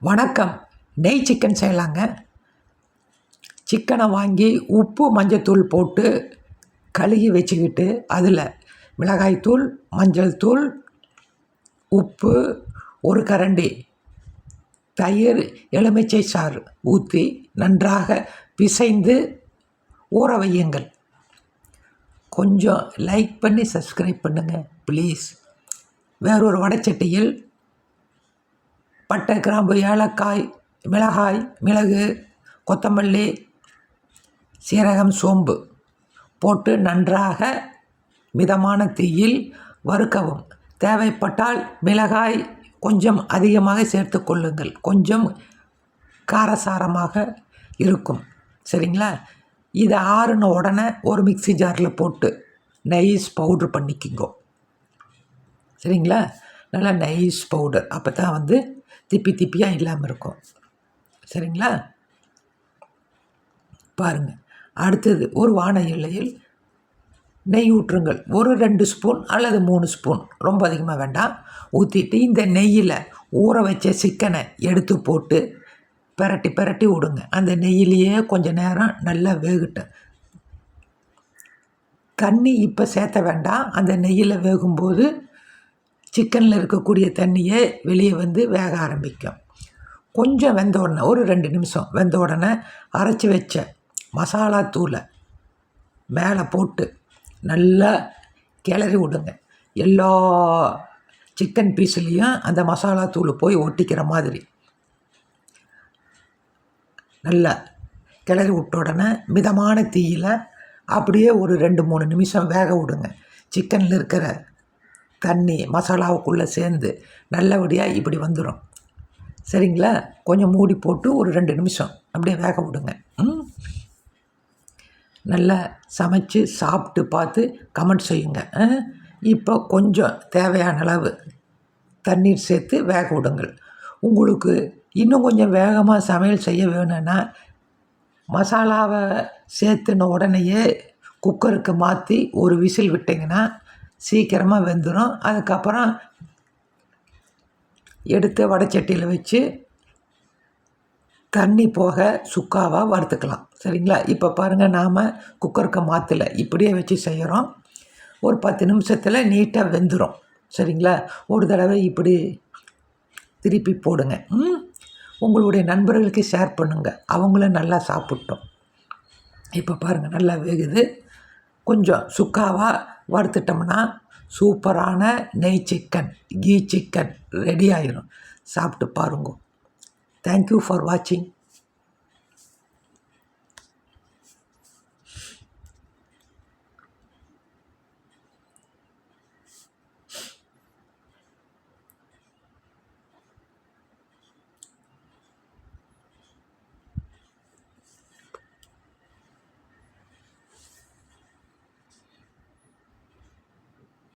வணக்கம். நெய் சிக்கன் செய்யலாங்க. சிக்கனை வாங்கி உப்பு மஞ்சத்தூள் போட்டு கழுகி வச்சுக்கிட்டு அதில் மிளகாய்த்தூள் மஞ்சள் தூள் உப்பு ஒரு கரண்டி தயிர் எலுமிச்சை சாறு ஊற்றி நன்றாக பிசைந்து ஊற வையுங்கள். கொஞ்சம் லைக் பண்ணி சப்ஸ்கிரைப் பண்ணுங்கள் ப்ளீஸ். வேறொரு வடச்சட்டியில் பட்டை கிராம்பு ஏலக்காய் மிளகாய் மிளகு கொத்தமல்லி சீரகம் சோம்பு போட்டு நன்றாக மிதமான தீயில் வறுக்கவும். தேவைப்பட்டால் மிளகாய் கொஞ்சம் அதிகமாக சேர்த்து கொள்ளுங்கள். கொஞ்சம் காரசாரமாக இருக்கும். சரிங்களா? இதை ஆறுன உடனே ஒரு மிக்ஸி ஜாரில் போட்டு நைஸ் பவுட்ரு பண்ணிக்கிங்கோ. சரிங்களா? நல்லா நைஸ் பவுடர். அப்போ தான் வந்து திப்பி திப்பியாக இல்லாமல் இருக்கும். சரிங்களா? பாருங்கள் அடுத்தது ஒரு வான இலையில் நெய் ஊற்றுங்கள். ஒரு ரெண்டு ஸ்பூன் அல்லது மூணு ஸ்பூன். ரொம்ப அதிகமாக வேண்டாம். ஊற்றிட்டு இந்த நெய்யில் ஊற வச்ச சிக்கனை எடுத்து போட்டு பிரட்டி பிரட்டி விடுங்க. அந்த நெய்யிலேயே கொஞ்சம் நேரம் நல்லா வேகட்டும். தண்ணி இப்போ சேர்த்த வேண்டாம். அந்த நெய்யில் வேகும்போது சிக்கனில் இருக்கக்கூடிய தண்ணியே வெளியே வந்து வேக ஆரம்பிக்கும். கொஞ்சம் வெந்த உடனே ஒரு ரெண்டு நிமிஷம் வெந்த உடனே அரைச்சி வச்ச மசாலா தூளை மேலே போட்டு நல்லா கிளறி விடுங்க. எல்லா சிக்கன் பீஸ்லேயும் அந்த மசாலா தூள் போய் ஒட்டிக்கிற மாதிரி. நல்லா கிளறி விட்ட உடனே மிதமான தீயில் அப்படியே ஒரு ரெண்டு மூணு நிமிஷம் வேக விடுங்க. சிக்கனில் இருக்கிற தண்ணி மசாலாவுக்குள்ளே சேர்ந்து நல்லபடியாக இப்படி வந்துடும் சரிங்களா? கொஞ்சம் மூடி போட்டு ஒரு ரெண்டு நிமிஷம் அப்படியே வேக விடுங்க. ம்? நல்லா சமைச்சு சாப்பிட்டு பார்த்து கமெண்ட் செய்யுங்க. இப்போ கொஞ்சம் தேவையான அளவு தண்ணீர் சேர்த்து வேக விடுங்கள். உங்களுக்கு இன்னும் கொஞ்சம் வேகமாக சமையல் செய்ய வேணும்னா மசாலாவை சேர்த்துன உடனேயே குக்கருக்கு மாற்றி ஒரு விசில் விட்டிங்கன்னா சீக்கிரமாக வெந்துடும் அதுக்கப்புறம் எடுத்து வடைச்சட்டியில் வச்சு தண்ணி போக சுக்காவாக வறுத்துக்கலாம். சரிங்களா? இப்போ பாருங்கள் நாம் குக்கருக்கு மாற்றலை இப்படியே வச்சு செய்கிறோம் ஒரு பத்து நிமிஷத்தில் நீட்டாக வெந்துடும் சரிங்களா? ஒரு தடவை இப்படி திருப்பி போடுங்க. உங்களுடைய நண்பர்களுக்கு ஷேர் பண்ணுங்கள் அவங்களும் நல்லா சாப்பிட்டோம். இப்போ பாருங்கள் நல்லா வேகுது. கொஞ்சம் சுக்காவாக வறுத்துட்டோம்னா சூப்பரான நெய் சிக்கன் கீ சிக்கன் ரெடி ஆயிரும். சாப்பிட்டு பாருங்க. தேங்க்யூ ஃபார் வாட்சிங்